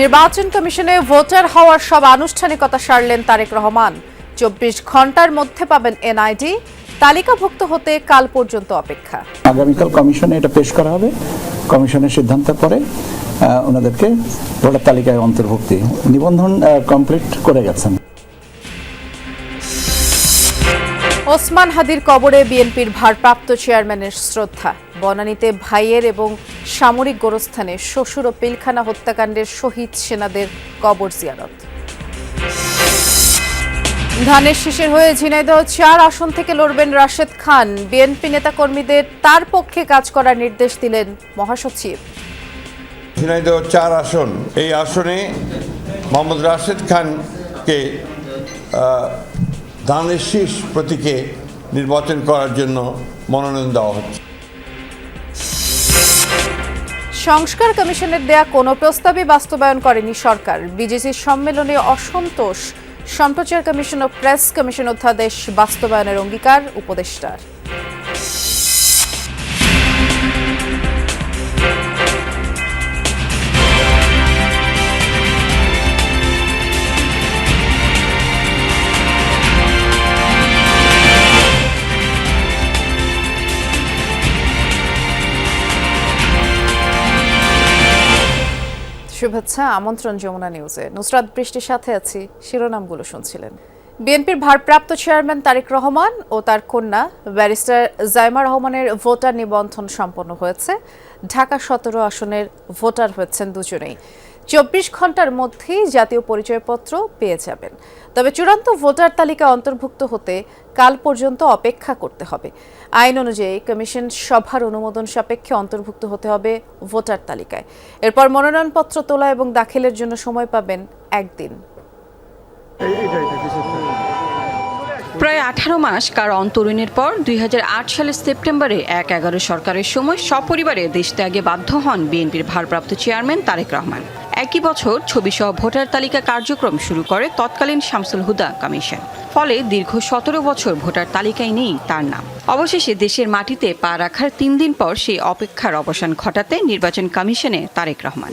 নির্বাচন কমিশনে ভোটার হওয়ার সব আনুষ্ঠানিকতা সারলেন তারেক রহমান। চব্বিশ ঘণ্টার মধ্যে পাবেন এনআইডি। তালিকাভুক্ত হতে কাল পর্যন্ত অপেক্ষা। আগামীকাল কমিশনে এটা পেশ করা হবে। কমিশনের সিদ্ধান্ত পরে ওনাদেরকে ভোটার তালিকায় অন্তর্ভুক্তি। নিবন্ধন কমপ্লিট করে গেছেন। ওসমান হাদির কবরে বিএনপির ভারপ্রাপ্ত চেয়ারম্যানের শ্রদ্ধা। বনানীতে ভাইয়ের এবং সামরিক গোরস্থানে শ্বশুর ও পিলখানা হত্যাকাণ্ডের শহীদ সেনাদের কবর জিয়ারত। ধানের শীষের হয়ে ঝিনাইদহ চার আসন থেকে লড়বেন রাশেদ খান। বিএনপি নেতাকর্মীদের তার পক্ষে কাজ করার নির্দেশ দিলেন মহাসচিব। ঝিনাইদহ চার আসন। এই আসনে মোহাম্মদ রাশেদ খানকে ধানের শীষ প্রতীকে নির্বাচন করার জন্য মনোনয়ন দেওয়া হচ্ছে। সংস্কার কমিশনের দেয়া কোনো প্রস্তাবই বাস্তবায়ন করেনি সরকার। বিজেসির সম্মেলনে অসন্তোষ সম্প্রচার কমিশন ও প্রেস কমিশন অধ্যাদেশ বাস্তবায়নের অঙ্গীকার উপদেষ্টার। শুভেচ্ছা আমন্ত্রণ যমুনা নিউজে। নুসরাত বৃষ্টির সাথে আছি, শিরোনামগুলো শুনছিলেন। বিএনপির ভারপ্রাপ্ত চেয়ারম্যান তারেক রহমান ও তার কন্যা ব্যারিস্টার জাইমা রহমানের ভোটার নিবন্ধন সম্পন্ন হয়েছে। ঢাকা সতেরো আসনের ভোটার হয়েছেন দুজনেই। চব্বিশ ঘণ্টার মধ্যেই জাতীয় পরিচয়পত্র পেয়ে যাবেন। তবে চূড়ান্ত ভোটার তালিকা অন্তর্ভুক্ত হতে কাল পর্যন্ত অপেক্ষা করতে হবে। আইন অনুযায়ী কমিশন সভার অনুমোদন সাপেক্ষে অন্তর্ভুক্ত হতে হবে ভোটার তালিকায়। এরপর মনোনয়নপত্র তোলা এবং দাখিলের জন্য সময় পাবেন একদিন। প্রায় আঠারো মাস কার অন্তরীণের পর দুই হাজার আট সালের সেপ্টেম্বরে এক এগারো সরকারের সময় সপরিবারে দেশ ত্যাগে বাধ্য হন বিএনপির ভারপ্রাপ্ত চেয়ারম্যান তারেক রহমান। একই বছর ছবিসহ ভোটার তালিকা কার্যক্রম শুরু করে তৎকালীন শামসুল হুদা কমিশন। ফলে দীর্ঘ সতেরো বছর ভোটার তালিকায় নেই তার নাম। অবশেষে দেশের মাটিতে পা রাখার তিন দিন পর সেই অপেক্ষার অবসান ঘটাতে নির্বাচন কমিশনে তারেক রহমান।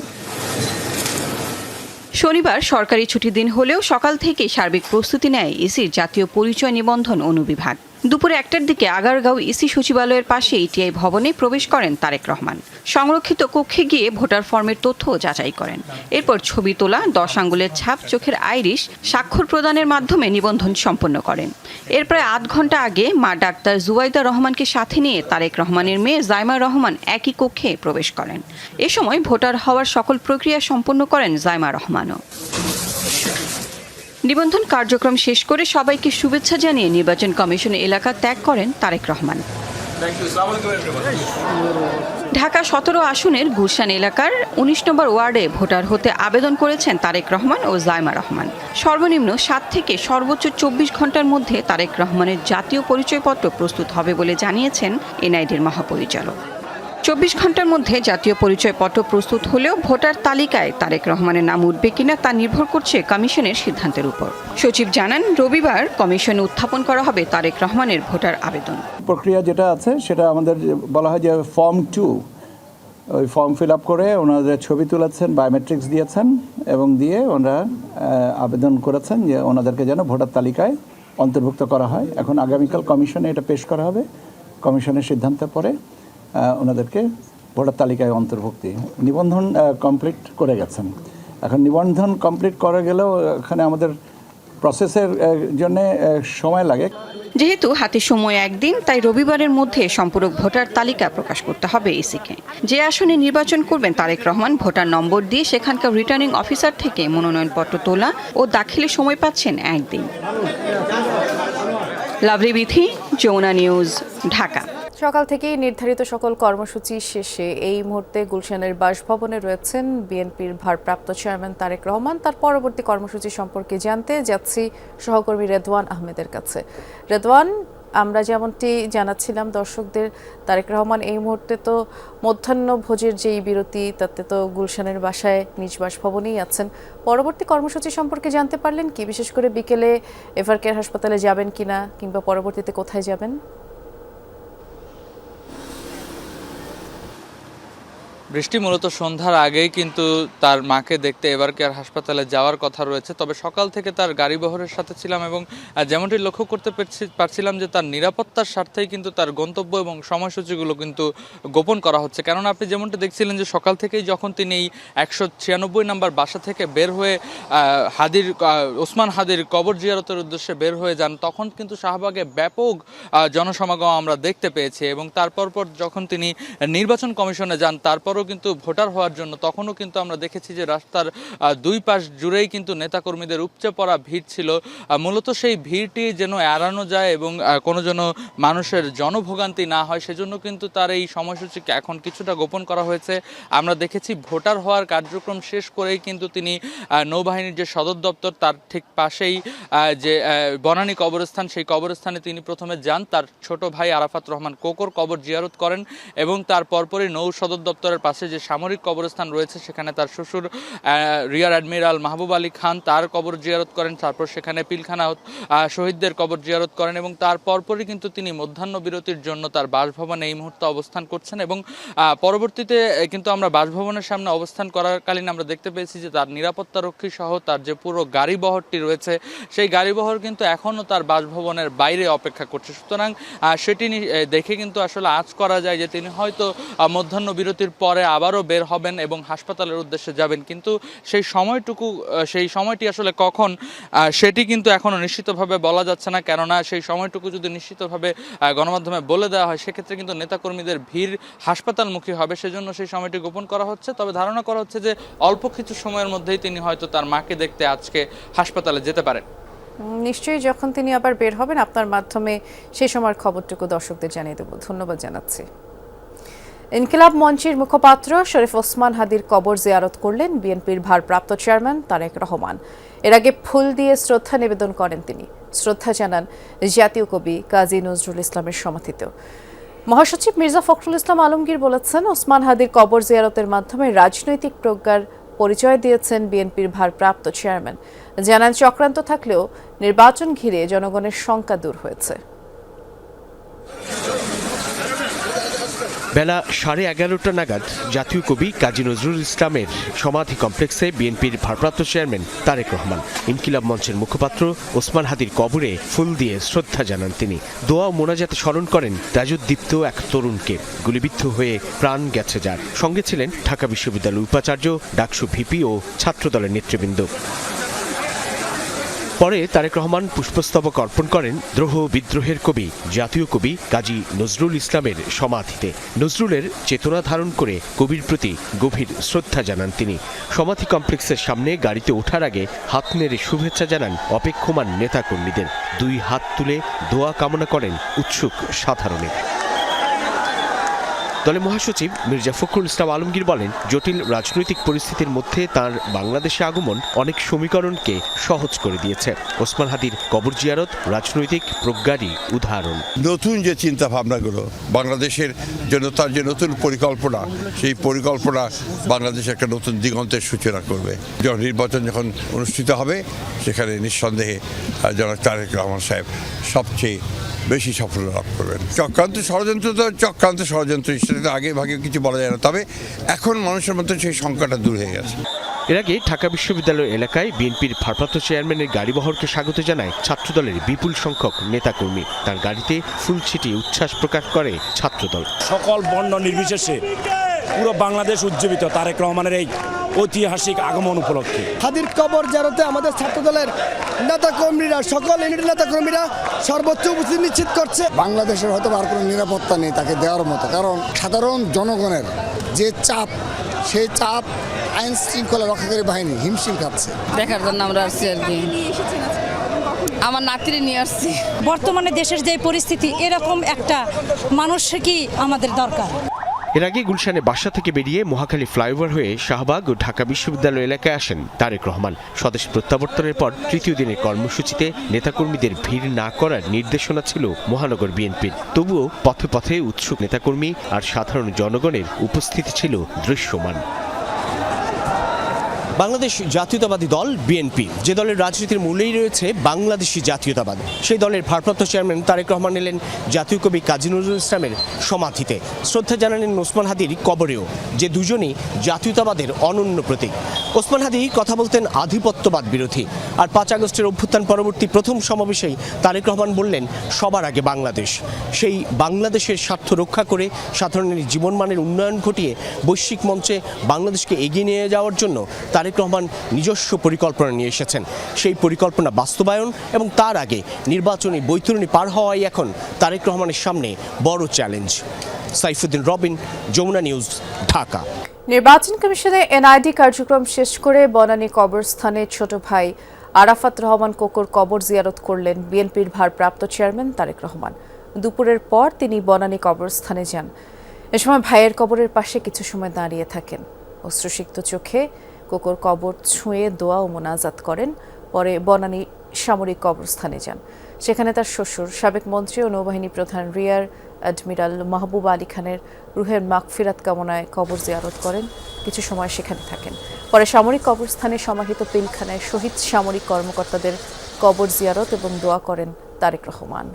শনিবার সরকারি ছুটির দিন হলেও সকাল থেকে সার্বিক প্রস্তুতি নেয় ইসির জাতীয় পরিচয় নিবন্ধন অনুবিভাগ। দুপুরে একটার দিকে আগারগাঁও ইসি সচিবালয়ের পাশে ইটিআই ভবনে প্রবেশ করেন তারেক রহমান। সংরক্ষিত কক্ষে গিয়ে ভোটার ফর্মের তথ্য যাচাই করেন। এরপর ছবি তোলা, দশ আঙ্গুলের ছাপ, চোখের আইরিশ স্বাক্ষর প্রদানের মাধ্যমে নিবন্ধন সম্পন্ন করেন। এর প্রায় আধ ঘণ্টা আগে মা ডাক্তার জুবাইদা রহমানকে সাথে নিয়ে তারেক রহমানের মেয়ে জাইমা রহমান একই কক্ষে প্রবেশ করেন। এ সময় ভোটার হওয়ার সকল প্রক্রিয়া সম্পন্ন করেন জাইমা রহমানও। নিবন্ধন কার্যক্রম শেষ করে সবাইকে শুভেচ্ছা জানিয়ে নির্বাচন কমিশন এলাকা ত্যাগ করেন তারেক রহমান। ঢাকা সতেরো আসনের গুলশান এলাকার উনিশ নম্বর ওয়ার্ডে ভোটার হতে আবেদন করেছেন তারেক রহমান ও জাইমা রহমান। সর্বনিম্ন সাত থেকে সর্বোচ্চ চব্বিশ ঘণ্টার মধ্যে তারেক রহমানের জাতীয় পরিচয়পত্র প্রস্তুত হবে বলে জানিয়েছেন এনআইডির মহাপরিচালক। চব্বিশ ঘণ্টার মধ্যে জাতীয় পরিচয়পত্র প্রস্তুত হলেও ভোটার তালিকায় তারেক রহমানের নাম উঠবে কিনা তা নির্ভর করছে কমিশনের সিদ্ধান্তের উপর। সচিব জানান, রবিবার কমিশনে উত্থাপন করা হবে তারেক রহমানের ভোটার আবেদন। প্রক্রিয়া যেটা আছে, সেটা আমাদের বলা হয় যে ফর্ম টু, ওই ফর্ম ফিল আপ করে ওনাদের ছবি তুলেছেন, বায়োমেট্রিক্স দিয়েছেন এবং দিয়ে ওনারা আবেদন করেছেন যে ওনাদেরকে যেন ভোটার তালিকায় অন্তর্ভুক্ত করা হয়। এখন আগামীকাল কমিশনে এটা পেশ করা হবে, কমিশনের সিদ্ধান্তের পরে। ওনাদেরকে ভোটার তালিকায় অন্তর্ভুক্তি। নিবন্ধন কমপ্লিট করে গেছেন। এখন নিবন্ধন কমপ্লিট করে গেলেও এখানে আমাদের প্রসেসের জন্য সময় লাগে। যেহেতু হাতে সময় একদিন, তাই রবিবারের মধ্যে সম্পূরক ভোটার তালিকা প্রকাশ করতে হবে ইসিকে যে আসনে নির্বাচন করবেন তারেক রহমান, ভোটার নম্বর দিয়ে সেখানকার রিটার্নিং অফিসার থেকে মনোনয়নপত্র তোলা ও দাখিলে সময় পাচ্ছেন একদিন। Lovely Bithi, Jamuna news, Dhaka. সকাল থেকেই নির্ধারিত সকল কর্মসূচি শেষে এই মুহূর্তে গুলশানের বাসভবনে রয়েছেন বিএনপির ভারপ্রাপ্ত চেয়ারম্যান তারেক রহমান। তার পরবর্তী কর্মসূচি সম্পর্কে জানতে যাচ্ছি সহকর্মী রেদওয়ান আহমেদের কাছে। রেদওয়ান, আমরা যেমনটি জানাচ্ছিলাম, দর্শকদের, তারেক রহমান এই মুহূর্তে তো মধ্যাহ্ন ভোজের যেই বিরতি, তাতে তো গুলশানের বাসায় নিজ বাসভবনেই আছেন। পরবর্তী কর্মসূচি সম্পর্কে জানতে পারলেন কি? বিশেষ করে বিকেলে এভারকেয়ার হাসপাতালে যাবেন কিনা, কিংবা পরবর্তীতে কোথায় যাবেন? বৃষ্টি মূলত সন্ধ্যার আগেই কিন্তু তার মাকে দেখতে এবার কেয়ার হাসপাতালে যাওয়ার কথা রয়েছে। তবে সকাল থেকে তার গাড়ি বহরের সাথে ছিলাম এবং যেমনটি লক্ষ্য করতে পারছি- পারছিলাম যে তার নিরাপত্তার স্বার্থেই কিন্তু তার গন্তব্য এবং সময়সূচিগুলো কিন্তু গোপন করা হচ্ছে। কেননা আপনি যেমনটি দেখছিলেন যে সকাল থেকেই যখন তিনি এই একশো ছিয়ানব্বই নাম্বার বাসা থেকে বের হয়ে হাদির ওসমান হাদির কবর জিয়ারতের উদ্দেশ্যে বের হয়ে যান, তখন কিন্তু শাহবাগে ব্যাপক জনসমাগম আমরা দেখতে পেয়েছি এবং তারপর পর যখন তিনি নির্বাচন কমিশনে যান তারপরও কিন্তু ভোটার হওয়ার জন্য তখনও কিন্তু আমরা দেখেছি যে রাস্তার দুই পাশ জুড়েই কিন্তু নেতাকর্মীদের উপচে পড়া ভিড় ছিল। মূলত সেই ভিড়টি যেন এড়ানো যায় এবং কোনো যেন মানুষের জনভোগান্তি না হয়, সেজন্য কিন্তু তার এই সময়সূচিকে এখন কিছুটা গোপন করা হয়েছে। আমরা দেখেছি ভোটার হওয়ার কার্যক্রম শেষ করেই কিন্তু তিনি নৌবাহিনীর যে সদর দপ্তর, তার ঠিক পাশেই যে বনানী কবরস্থান, সেই কবরস্থানে তিনি প্রথমে যান। তার ছোট ভাই আরাফাত রহমান কোকর কবর জিয়ারত করেন এবং তার পরপরই নৌ সদর দপ্তরের পাশে যে সামরিক কবরস্থান রয়েছে, সেখানে তার শ্বশুর রিয়ার অ্যাডমিরাল মাহবুব আলী খান তার কবর জিয়ারত করেন, তারপর সেখানে পিলখানা শহীদদের কবর জিয়ারত করেন এবং তার পরপরই কিন্তু তিনি মধ্যাহ্ন বিরতির জন্য তার বাসভবনে এই মুহূর্তে অবস্থান করছেন এবং পরবর্তীতে কিন্তু আমরা বাসভবনের সামনে অবস্থান করাকালীন আমরা দেখতে পেয়েছি যে তার নিরাপত্তা রক্ষী সহ তার যে পুরো গাড়ি বহরটি রয়েছে, সেই গাড়ি বহর কিন্তু এখনও তার বাসভবনের বাইরে অপেক্ষা করছে। সুতরাং সেটি দেখে কিন্তু আসলে আজ করা যায় যে তিনি হয়তো মধ্যাহ্ন বিরতির পরে আবারও বের হবেন এবং হাসপাতালের উদ্দেশ্যে যাবেন। কিন্তু সেই সময়টুকু সেই সময়টি আসলে কখন সেটি কিন্তু এখনও নিশ্চিতভাবে বলা যাচ্ছে না। কেননা সেই সময়টুকু যদি নিশ্চিতভাবে গণমাধ্যমে বলে দেওয়া হয়, সেক্ষেত্রে কিন্তু নেতাকর্মীদের ভিড় হাসপাতালমুখী হবে। সেজন্য সেই সময়টি গোপন করা হচ্ছে। তবে ধারণা করা হচ্ছে যে অল্প কিছু সময়ের মধ্যেই তিনি হয়তো তার মাকে দেখতে আজকে হাসপাতালে যেতে পারেন। নিশ্চয়ই যখন তিনি আবার বের হবেন, আপনার মাধ্যমে সেই সময়ের খবরটুকু দর্শকদের জানিয়ে দেব। ধন্যবাদ জানাচ্ছি। ইনকিলাব মঞ্চের মুখপাত্র শরীফ ওসমান হাদির কবর জিয়ারত করলেন বিএনপির ভারপ্রাপ্ত চেয়ারম্যান তারেক রহমান। এর আগে ফুল দিয়ে শ্রদ্ধা নিবেদন করেন তিনি। শ্রদ্ধা জানান জাতীয় কবি কাজী নজরুল ইসলামের সমাধিতেও মহাসচিব মির্জা ফখরুল ইসলাম আলমগীর বলেছেন, ওসমান হাদির কবর জিয়ারতের মাধ্যমে রাজনৈতিক প্রজ্ঞার পরিচয় দিয়েছেন বিএনপির ভারপ্রাপ্ত চেয়ারম্যান। জানান, চক্রান্ত থাকলেও নির্বাচন ঘিরে জনগণের শঙ্কা দূর হয়েছে। বেলা সাড়ে এগারোটা নাগাদ জাতীয় কবি কাজী নজরুল ইসলামের সমাধি কমপ্লেক্সে বিএনপির ভারপ্রাপ্ত চেয়ারম্যান তারেক রহমান, ইনকিলাব মঞ্চের মুখপাত্র ওসমান হাদির কবরে ফুল দিয়ে শ্রদ্ধা জানান তিনি। দোয়া মোনাজাতে স্মরণ করেন রাজুদ্দীপ্ত এক তরুণকে। গুলিবিদ্ধ হয়ে প্রাণ গেছে যার। সঙ্গে ছিলেন ঢাকা বিশ্ববিদ্যালয়ের উপাচার্য, ডাকসু ভিপি ও ছাত্রদলের নেতৃবৃন্দ। পরে তারেক রহমান পুষ্পস্তবক অর্পণ করেন দ্রোহ বিদ্রোহের কবি, জাতীয় কবি কাজী নজরুল ইসলামের সমাধিতে। নজরুলের চেতনা ধারণ করে কবির প্রতি গভীর শ্রদ্ধা জানান তিনি। সমাধি কমপ্লেক্সের সামনে গাড়িতে ওঠার আগে হাত নেড়ে শুভেচ্ছা জানান অপেক্ষমান নেতাকর্মীদের। দুই হাত তুলে দোয়া কামনা করেন উৎসুক সাধারণে দলের মহাসচিব মির্জা ফখরুল ইসলাম আলমগীর বলেন, জটিল রাজনৈতিক পরিস্থিতির মধ্যে তার বাংলাদেশে আগমন অনেক সমীকরণকে সহজ করে দিয়েছে। ওসমান হাদির কবর জিয়ারত, রাজনৈতিক প্রজ্ঞারই উদাহরণ। নতুন যে চিন্তা ভাবনাগুলো বাংলাদেশের জন্য, তার যে নতুন পরিকল্পনা, সেই পরিকল্পনা বাংলাদেশে একটা নতুন দিগন্তের সূচনা করবে। যখন নির্বাচন যখন অনুষ্ঠিত হবে, সেখানে নিঃসন্দেহে জনাব তারেক রহমান সাহেব সবচেয়ে বেশি সাফল্য লাভ করবেন। চক্রান্ত ষড়যন্ত্র তো চক্রান্ত ষড়যন্ত্র সেটা তো আগে ভাগে কিছু বলা যায় না। তবে এখন মানুষের মধ্যে সেই সংখ্যাটা দূর হয়ে গেছে। এর আগে ঢাকা বিশ্ববিদ্যালয় এলাকায় বিএনপির ভারপ্রাপ্ত চেয়ারম্যানের গাড়িবহরকে স্বাগত জানায় ছাত্রদলের বিপুল সংখ্যক নেতাকর্মী। তার গাড়িতে ফুল ছিটিয়ে উচ্ছ্বাস প্রকাশ করে ছাত্রদল। সকল বর্ণ নির্বিশেষে পুরো বাংলাদেশ উজ্জীবিত তারেক রহমানের এই ঐতিহাসিক আগমন উপলক্ষে। হাদির কবর জারতে আমাদের ছাত্রদলের নেতা কর্মীরা সকল ইউনিট নেতা কর্মীরা সর্বোচ্চ উপস্থিতি নিশ্চিত করছে। বাংলাদেশের হয়তো আর কোনো নিরাপত্তা নেই তাকে দেওয়ার মতো কারণ সাধারণ জনগণের যে চাপ সেই চাপ আইন শৃঙ্খলা রক্ষাকারী বাহিনী হিমশিম খাচ্ছে। দেখার জন্য আমরা আসছি আর কি। আমার নাতিরে নিয়ে আসছি। বর্তমানে দেশের যে পরিস্থিতি এরকম একটা মানুষ কি আমাদের দরকার। এর আগে গুলশানে বাসা থেকে বেরিয়ে মহাখালী ফ্লাইওভার হয়ে শাহবাগ ও ঢাকা বিশ্ববিদ্যালয় এলাকায় আসেন তারেক রহমান। স্বদেশ প্রত্যাবর্তনের পর তৃতীয় দিনের কর্মসূচিতে নেতাকর্মীদের ভিড় না করার নির্দেশনা ছিল মহানগর বিএনপির। তবুও পথে পথে উৎসুক নেতাকর্মী আর সাধারণ জনগণের উপস্থিতি ছিল দৃশ্যমান। বাংলাদেশ জাতীয়তাবাদী দল, বিএনপি। যে দলের রাজনীতির মূলেই রয়েছে বাংলাদেশি জাতীয়তাবাদ। সেই দলের ভারপ্রাপ্ত চেয়ারম্যান তারেক রহমান এলেন জাতীয় কবি কাজী নজরুল ইসলামের সমাধিতে। শ্রদ্ধা জানালেন ওসমান হাদির কবরেও, যে দুজনই জাতীয়তাবাদের অনন্য প্রতীক। ওসমান হাদি কথা বলতেন আধিপত্যবাদ বিরোধী। আর পাঁচ আগস্টের অভ্যুত্থান পরবর্তী প্রথম সমাবেশেই তারেক রহমান বললেন, সবার আগে বাংলাদেশ। সেই বাংলাদেশের স্বার্থ রক্ষা করে সাধারণের জীবনমানের উন্নয়ন ঘটিয়ে বৈশ্বিক মঞ্চে বাংলাদেশকে এগিয়ে নিয়ে যাওয়ার জন্য তারেক রহমান নিজস্ব পরিকল্পনা নিয়ে এসেছেন। সেই পরিকল্পনা বাস্তবায়ন এবং তার আগে নির্বাচনী বৈতরণী পার হওয়াই এখন তারেক রহমানের সামনে বড় চ্যালেঞ্জ। সাইফুদ্দিন রবিন, যমুনা নিউজ, ঢাকা। নির্বাচন কমিশনে এনআইডি কার্যক্রম শেষ করে বনানী কবরস্থানে ছোট ভাই আরাফাত রহমান কোকর কবর জিয়ারত করলেন বিএনপির ভারপ্রাপ্ত চেয়ারম্যান তারেক রহমান। দুপুরের পর তিনি বনানী কবরস্থানে যান। এ সময় ভাইয়ের কবরের পাশে কিছু সময় দাঁড়িয়ে থাকেন। অশ্রুসিক্ত চোখে কোকর কবর ছুঁয়ে দোয়া ও মোনাজাত করেন। পরে বনানী সামরিক কবরস্থানে যান। সেখানে তার শ্বশুর, সাবেক মন্ত্রী ও নৌবাহিনী প্রধান রিয়ার অ্যাডমিরাল মাহবুব আলী খানের রুহের মাগফিরাত কামনায় কবর জিয়ারত করেন। কিছু সময় সেখানে থাকেন। পরে সামরিক কবরস্থানে সমাহিত পিলখানায় শহীদ সামরিক কর্মকর্তাদের কবর জিয়ারত এবং দোয়া করেন তারেক রহমান।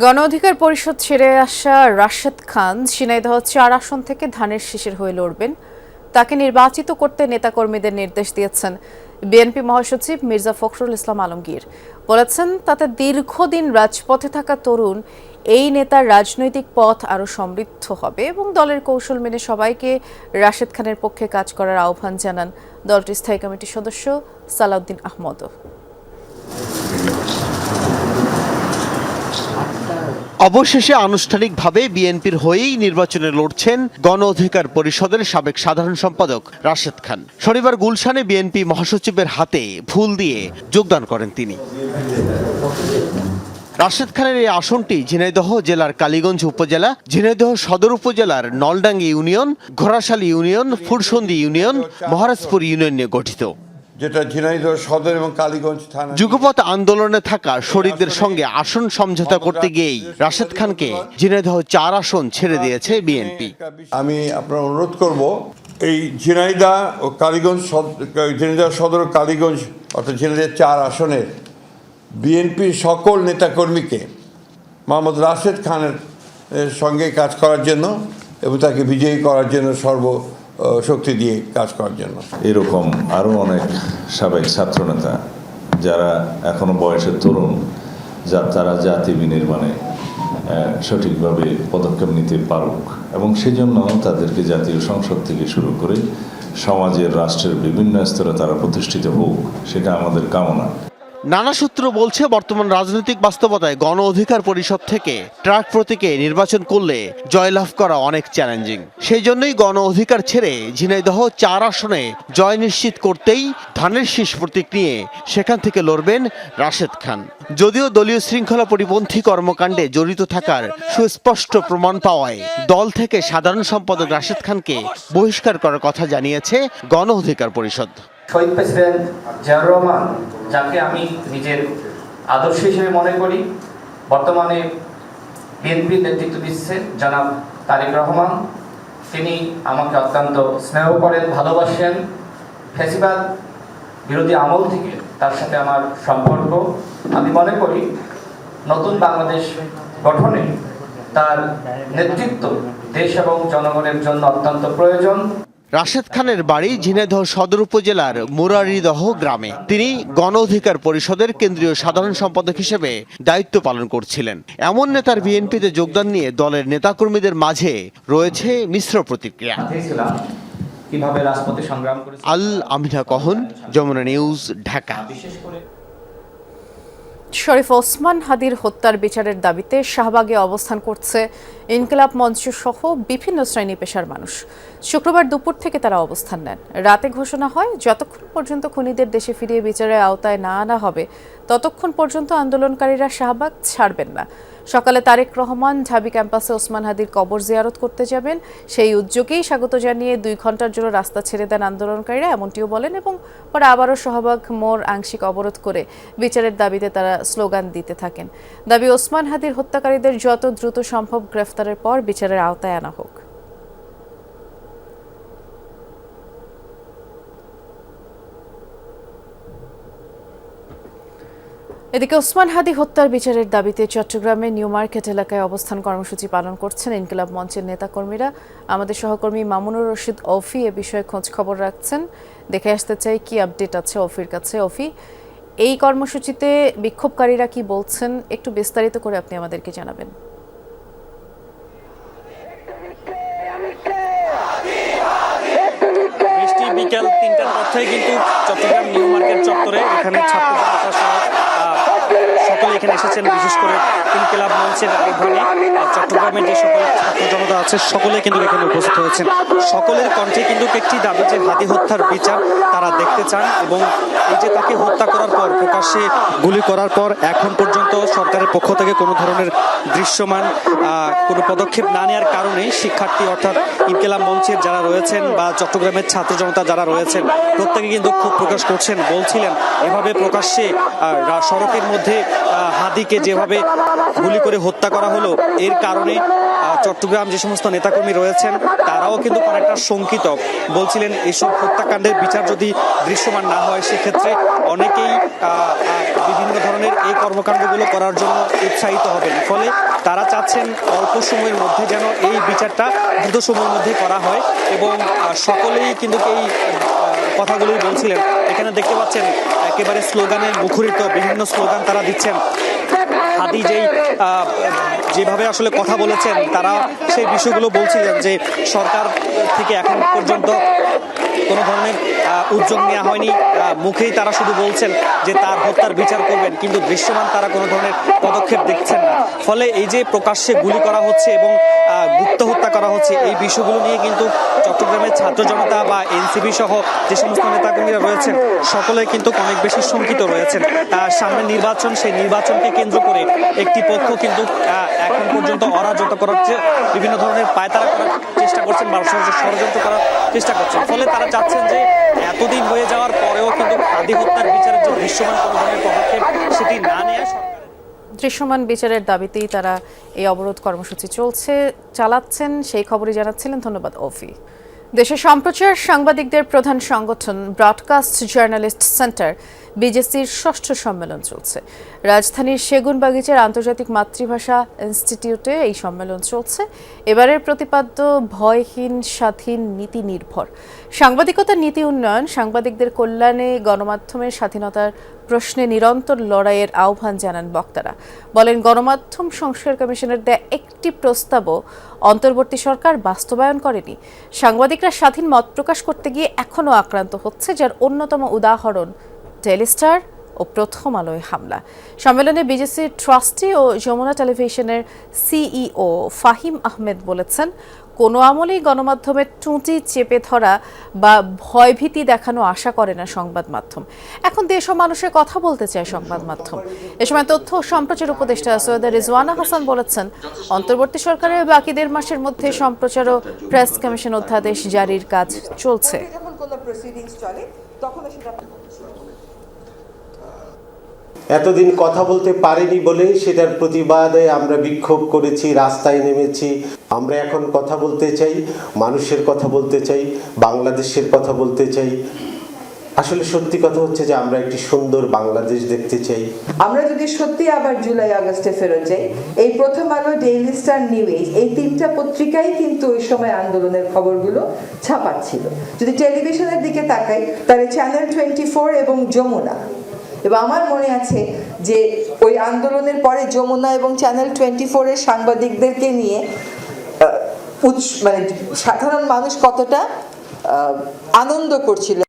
গণ অধিকার পরিষদ ছেড়ে আসা রাশেদ খান, ঝিনাইদহ চার আসন থেকে ধানের শীষের হয়ে লড়বেন। তাকে নির্বাচিত করতে নেতাকর্মীদের নির্দেশ দিয়েছেন। বিএনপি মহাসচিব মির্জা ফখরুল ইসলাম আলমগীর বলেছেন, তাতে দীর্ঘদিন রাজপথে থাকা তরুণ এই নেতার রাজনৈতিক পথ আরও সমৃদ্ধ হবে এবং দলের কৌশল মেনে সবাইকে রাশেদ খানের পক্ষে কাজ করার আহ্বান জানান। দলটির স্থায়ী কমিটির সদস্য সালাউদ্দিন আহমদও। অবশেষে আনুষ্ঠানিকভাবে বিএনপির হয়েই নির্বাচনে লড়ছেন গণ অধিকার পরিষদের সাবেক সাধারণ সম্পাদক রাশেদ খান। শনিবার গুলশানে বিএনপি মহাসচিবের হাতে ফুল দিয়ে যোগদান করেন তিনি। রাশেদ খানের এই আসনটি ঝিনাইদহ জেলার কালীগঞ্জ উপজেলা, ঝিনাইদহ সদর উপজেলার Naldangi union, Ghorashali union, Fursondi union, Maharajpur union নিয়ে গঠিত। যেটা ঝিনাইদহ সদর এবং কালীগঞ্জ থানা যুগপথ আন্দোলনে থাকা শরীরদের সঙ্গে আসন সমঝোতা করতে গিয়েই রাশেদ খানকে ঝিনাইদহ চার আসন ছেড়ে দিয়েছে বিএনপি। আমি আপনার অনুরোধ করব এই ঝিনাইদা ও কালীগঞ্জ ঝিনাইদহ সদর ও কালীগঞ্জ অর্থাৎ ঝিনাইদহ চার আসনের বিএনপির সকল নেতাকর্মীকে মোহাম্মদ রাশেদ খানের সঙ্গে কাজ করার জন্য এবং তাকে বিজয়ী করার জন্য সর্ব শক্তি দিয়ে কাজ করার জন্য। এরকম আরও অনেক সাবেক ছাত্রনেতা যারা এখনও বয়সের তরুণ, যা তারা জাতি বিনির্মাণে সঠিকভাবে পদক্ষেপ নিতে পারুক এবং সেজন্য তাদেরকে জাতীয় সংসদ থেকে শুরু করে সমাজের, রাষ্ট্রের বিভিন্ন স্তরে তারা প্রতিষ্ঠিত হোক, সেটা আমাদের কামনা। নানা সূত্র বলছে, বর্তমান রাজনৈতিক বাস্তবতায় গণ অধিকার পরিষদ থেকে ট্রাক প্রতীকে নির্বাচন করলে জয়লাভ করা অনেক চ্যালেঞ্জিং। সেই জন্যই গণ অধিকার ছেড়ে ঝিনাইদহ চার আসনে জয় নিশ্চিত করতেই ধানের শীষ প্রতীক নিয়ে সেখান থেকে লড়বেন রাশেদ খান। যদিও দলীয় শৃঙ্খলা পরিপন্থী কর্মকাণ্ডে জড়িত থাকার সুস্পষ্ট প্রমাণ পাওয়ায় দল থেকে সাধারণ সম্পাদক রাশেদ খানকে বহিষ্কার করার কথা জানিয়েছে গণ অধিকার পরিষদ। শহীদ প্রেসিডেন্ট জিয়াউর রহমান, যাকে আমি নিজের আদর্শ হিসেবে মনে করি, বর্তমানে বিএনপির নেতৃত্ব দিচ্ছে জনাব তারেক রহমান। তিনি আমাকে অত্যন্ত স্নেহ করেন, ভালোবাসেন। ফেসিবাদ বিরোধী আমল থেকে তার সাথে আমার সম্পর্ক। আমি মনে করি নতুন বাংলাদেশ গঠনে তার নেতৃত্ব দেশ এবং জনগণের জন্য অত্যন্ত প্রয়োজন। রাশেদ খানের বাড়ি ঝিনাইদহ সদর উপজেলার মুরারিদহ গ্রামে। তিনি গণ অধিকার পরিষদের কেন্দ্রীয় সাধারণ সম্পাদক হিসেবে দায়িত্ব পালন করছিলেন। এমন নেতার বিএনপিতে যোগদান নিয়ে দলের নেতাকর্মীদের মাঝে রয়েছে মিশ্র প্রতিক্রিয়া। কীভাবে রাজপথে সংগ্রাম করেছে? আল আমিনা কহন যমুনা নিউজ ঢাকা। বিশেষ শরীফ ওসমান হাদির হত্যার বিচারের দাবিতে শাহবাগে অবস্থান করছে ইনকিলাব মঞ্চ সহ বিভিন্ন শ্রেণি পেশার মানুষ। শুক্রবার দুপুর থেকে তারা অবস্থান নেন। রাতে ঘোষণা হয়, যতক্ষণ পর্যন্ত খুনিদের দেশে ফিরিয়ে বিচারের আওতায় না আনা হবে, ততক্ষণ পর্যন্ত আন্দোলনকারীরা শাহবাগ ছাড়বেন না। সকালে তারেক রহমান ঢাবি ক্যাম্পাসে ওসমান হাদির কবর জিয়ারত করতে যাবেন। সেই উদ্যোগেই স্বাগত জানিয়ে দুই ঘণ্টার জন্য রাস্তা ছেড়ে দেন আন্দোলনকারীরা, এমনটিও বলেন এবং পরে আবারও শাহবাগ মোড় আংশিক অবরোধ করে বিচারের দাবিতে তারা স্লোগান দিতে থাকেন। দাবি, ওসমান হাদির হত্যাকারীদের যত দ্রুত সম্ভব গ্রেফতারের পর বিচারের আওতায় আনা হোক। এদিকে ওসমান হাদি হত্যার বিচারের দাবিতে চট্টগ্রামের নিউ মার্কেট এলাকায় অবস্থান কর্মসূচি পালন করছেন ইনকিলাব মঞ্চের নেতাকর্মীরা। আমাদের সহকর্মী মামুনুর রশিদ অফি এ বিষয়ে খোঁজ খবর রাখছেন। দেখে আসতে চাই কি আপডেট আছে অফির কাছে। অফি, এই কর্মসূচিতে বিক্ষোভকারীরা কি বলছেন? একটু বিস্তারিত করে আপনি আমাদেরকে জানাবেন। বিকেল তিনটার পর থেকে কিন্তু চট্টগ্রাম নিউ মার্কেট চত্বরে এখানে ছাত্র জনতা এখানে এসেছেন বিশেষ করে ইনকিলাব মঞ্চের আহ্বানে চট্টগ্রামের যে সকল ছাত্র জনতা আছে, সকলে কিন্তু এখানে উপস্থিত হয়েছেন। সকলের কণ্ঠে কিন্তু একটি দাবি যে হাতি হত্যার বিচার তারা দেখতে চান এবং এই যে তাকে হত্যা করার পর, প্রকাশ্যে গুলি করার পর, এখন পর্যন্ত সরকারের পক্ষ থেকে কোনো ধরনের দৃশ্যমান কোনো পদক্ষেপ না নেওয়ার কারণে শিক্ষার্থী অর্থাৎ ইনকেলাম মঞ্চের যারা রয়েছেন বা চট্টগ্রামের ছাত্র জনতা যারা রয়েছেন, প্রত্যেকে কিন্তু ক্ষোভ প্রকাশ করছেন, বলছিলেন, এভাবে প্রকাশ্যে সড়কের মধ্যে হাদিকে যেভাবে গুলি করে হত্যা করা হলো, এর কারণে চট্টগ্রাম যে সমস্ত নেতাকর্মী রয়েছেন, তারাও কিন্তু অনেকটা শঙ্কিত। বলছিলেন, এসব হত্যাকাণ্ডের বিচার যদি দৃশ্যমান না হয়, সেক্ষেত্রে অনেকেই বিভিন্ন ধরনের এই কর্মকাণ্ডগুলো করার জন্য উৎসাহিত হবেন। ফলে তারা চাচ্ছেন, অল্প সময়ের মধ্যে যেন এই বিচারটা দ্রুত সময়ের মধ্যে করা হয় এবং সকলেই কিন্তু এই আহ, কথাগুলোই বলছিলেন। এখানে দেখতে পাচ্ছেন একেবারে স্লোগানে মুখরিত বিভিন্ন স্লোগান তারা দিচ্ছেন। হাদি যেই যেভাবে আসলে কথা বলেছেন তারা সেই বিষয়গুলো বলছিলেন যে সরকার থেকে এখন পর্যন্ত কোনো ধরনের উদ্যোগ নেওয়া হয়নি। মুখেই তারা শুধু বলছেন যে তার হত্যার বিচার করবেন, কিন্তু দৃশ্যমান তারা কোনো ধরনের পদক্ষেপ দেখছেন না। ফলে এই যে প্রকাশ্যে গুলি করা হচ্ছে এবং গুপ্ত হত্যা করা হচ্ছে, এই বিষয়গুলো নিয়ে কিন্তু চট্টগ্রামের ছাত্র জনতা বা এনসিপি সহ যে সমস্ত নেতাকর্মীরা রয়েছেন, সকলে কিন্তু অনেক বেশি শঙ্কিত রয়েছেন। সামনে নির্বাচন, সেই নির্বাচনকে কেন্দ্র করে একটি পক্ষ কিন্তু এখন পর্যন্ত অরাজকতা করার বিভিন্ন ধরনের পায়তারা করার চেষ্টা করছেন বা ষড়যন্ত্র করার চেষ্টা করছেন। ফলে তারা চাচ্ছেন যে এতদিন হয়ে যাওয়ার পরেও কিন্তু খাদি হত্যার বিচারের যে দৃশ্যমান কোনো ধরনের পদক্ষেপ সেটি না নেওয়া দৃশ্যমান বিচারের দাবিতেই তারা এই অবরোধ কর্মসূচি চলছে, চালাচ্ছেন, সেই খবরই জানাচ্ছিলেন। ধন্যবাদ, অফি। দেশের সম্প্রচার সাংবাদিকদের প্রধান সংগঠন ব্রডকাস্ট জার্নালিস্ট সেন্টার, বিজেসির ষষ্ঠ সম্মেলন চলছে। রাজধানীর সেগুনবাগিচার আন্তর্জাতিক মাতৃভাষা ইনস্টিটিউটে এই সম্মেলন চলছে। এবারের প্রতিপাদ্য ভয়হীন স্বাধীন নীতি নির্ভর। সাংবাদিকতা নীতি উন্নয়ন, সাংবাদিকদের কল্যাণে গণমাধ্যমের স্বাধীনতার প্রশ্নে নিরন্তর লড়াইয়ের আহ্বান জানান বক্তারা। বলেন, গণমাধ্যম সংস্কার কমিশনের দেয়া একটি প্রস্তাবও অন্তর্বর্তী সরকার বাস্তবায়ন করেনি। সাংবাদিকরা স্বাধীন মত প্রকাশ করতে গিয়ে এখনও আক্রান্ত হচ্ছে, যার অন্যতম উদাহরণ টেলিস্টার ও প্রথম আলোয় হামলা। সম্মেলনে বিজেসির ট্রাস্টি ও যমুনা টেলিভিশনের সিইও ফাহিম আহমেদ বলেছেন কোনো আমলেই গণমাধ্যমের টুঁটি চেপে ধরা বা ভয়ভীতি দেখানো আশা করে না সংবাদ মাধ্যম। এখন দেশ ও মানুষের কথা বলতে চায় সংবাদ মাধ্যম। এ সময় তথ্য সম্প্রচার উপদেষ্টা সৈয়দা রিজওয়ানা হাসান বলেছেন, অন্তর্বর্তী সরকারের বাকি দেড় মাসের মধ্যে সম্প্রচার ও প্রেস কমিশন অধ্যাদেশ জারির কাজ চলছে। তখন সেটা এতদিন কথা বলতে পারিনি বলে সেটার প্রতিবাদে আমরা বিক্ষোভ করেছি, রাস্তায় নেমেছি। আমরা এখন কথা বলতে চাই, মানুষের কথা বলতে চাই, বাংলাদেশের কথা বলতে চাই। আসলে সত্যি কথা হচ্ছে যে আমরা একটি সুন্দর বাংলাদেশ দেখতে চাই। আমরা যদি সত্যি আবার জুলাই আগস্টে ফেরত যাই, এই প্রথম আলো ডেইলি স্টার নিউ এজ এই তিনটা পত্রিকাই কিন্তু ওই সময় আন্দোলনের খবরগুলো ছাপাচ্ছিল। যদি টেলিভিশনের দিকে তাকাই, তাহলে চ্যানেল টোয়েন্টি এবং যমুনা। এবং আমার মনে আছে যে ওই আন্দোলনের পরে যমুনা এবং চ্যানেল টোয়েন্টি ফোরের সাংবাদিকদেরকে নিয়ে মানে সাধারণ মানুষ কতটা আনন্দ করছিল।